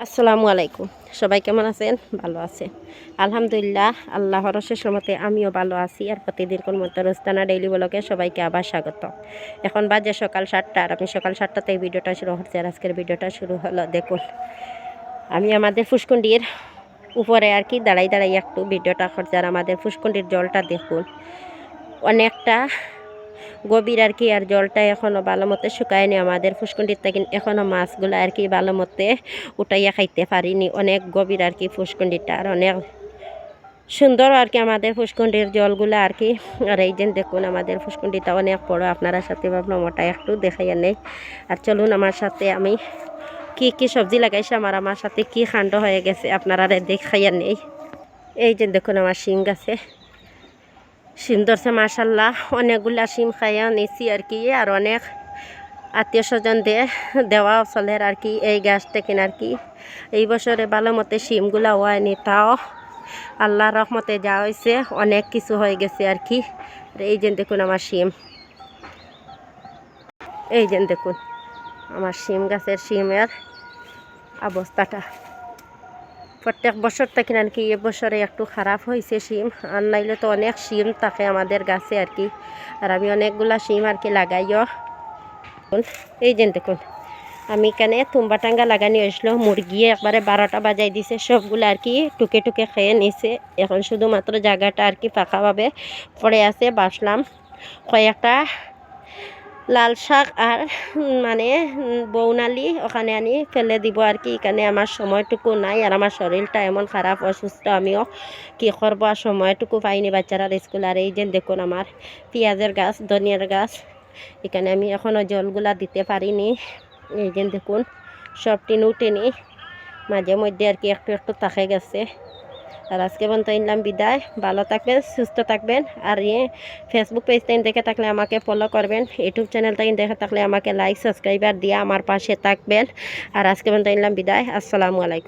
আসসালামু আলাইকুম। সবাই কেমন আছেন? ভালো আছে। আলহামদুলিল্লাহ, আল্লাহর অশেষ মতে আমিও ভালো আছি আর প্রতিদিন কোন মতো রোস্তানা ডেইলি ব্লগে সবাইকে আবার স্বাগত। এখন বাজে সকাল সাতটা আর আমি সকাল সাতটাতে এই ভিডিওটা শুরু হচ্ছে আর আজকের ভিডিওটা শুরু হলো, দেখুন। আমি আমাদের ফুসকুন্ডির উপরে আর কি দাঁড়াই দাঁড়াই একটু ভিডিওটা করছি আর আমাদের ফুসকুন্ডির জলটা দেখুন। অনেকটা গভীর আর কি, আর জলটা এখনও ভালো মতো শুকায়নি। আমাদের ফুসকুন্ডির থেকে এখনও মাছগুলো আর কি ভালো মতে উঠাইয়া খাইতে পারিনি। অনেক গভীর আর কি ফুসকুন্ডিটা, আর অনেক সুন্দর আর কি আমাদের ফুসকুন্ডির জলগুলো আর কি। আর এই যে দেখুন, আমাদের ফুসকুন্ডিটা অনেক বড়। আপনারা সাথে ভাবলাম ওটা একটু দেখাইয়া নেই। আর চলুন, আমার সাথে আমি কি কি সবজি লাগাইছে, আমার আমার সাথে কি কাণ্ড হয়ে গেছে, আপনারা দেখাইয়া নেই। এই যে দেখুন, আমার শিং গাছে শিম ধরছে মাসাল্লাহ অনেকগুলা সিম খাইয়া নিছি আর কি, আর অনেক আত্মীয় স্বজন দিয়ে দেওয়া চলের আর কি, এই গাছ থেকে আর কি। এই বছরে ভালো মতে শিমগুলা হয়নি তাও আল্লাহ রহমতে যা হয়েছে অনেক কিছু হয়ে গেছে আর কি। এই যে দেখুন আমার সিম এই যে দেখুন, আমার সিম গাছের শিমের অবস্থাটা। প্রত্যেক বছর থেকে আর কি এবছরে একটু খারাপ হয়েছে শিম, আর নাইলে তো অনেক শিম থাকে আমাদের গাছে আর কি। আর আমি অনেকগুলা শিম আর কি লাগাইও। এই যে দেখুন, আমি এখানে তুম্বা টাঙ্গা লাগানি হয়েছিল, মুরগি একবারে বারোটা বাজাই দিছে, সবগুলো আর কি টুকে টুকে খেয়ে নিছে। এখন শুধুমাত্র জায়গাটা আর কি পাকাভাবে পড়ে আছে বাসলাম কয়েকটা লাল শাক আর মানে বৌনালি ওখানে আনি ফেলে দিব আর কি। এখানে আমার সময়টুকু নাই আর আমার শরীরটা এমন খারাপ, অসুস্থ আমিও কি করব আর সময়টুকু পাইনি বাচ্চারা স্কুল। আর এই যে দেখুন আমার পেঁয়াজের গাছ, ধনিয়ার গাছ এখানে আমি এখনও জলগুলা দিতে পারিনি। এই যে দেখুন সব টিন উঠেনি মাঝে মধ্যে আর কি একটু একটু তাকে গেছে। আর আজকে পর্যন্ত ইনলাম বিদায়। ভালো থাকবেন, সুস্থ থাকবেন, আর ইয়ে ফেসবুক পেজ তাই দেখে থাকলে আমাকে ফলো করবেন। ইউটিউব চ্যানেল তাই দেখে থাকলে আমাকে লাইক সাবস্ক্রাইবার দিয়ে আমার পাশে থাকবেন। আর আজকে পর্যন্ত ইনলাম বিদায়। আসসালামু আলাইকুম।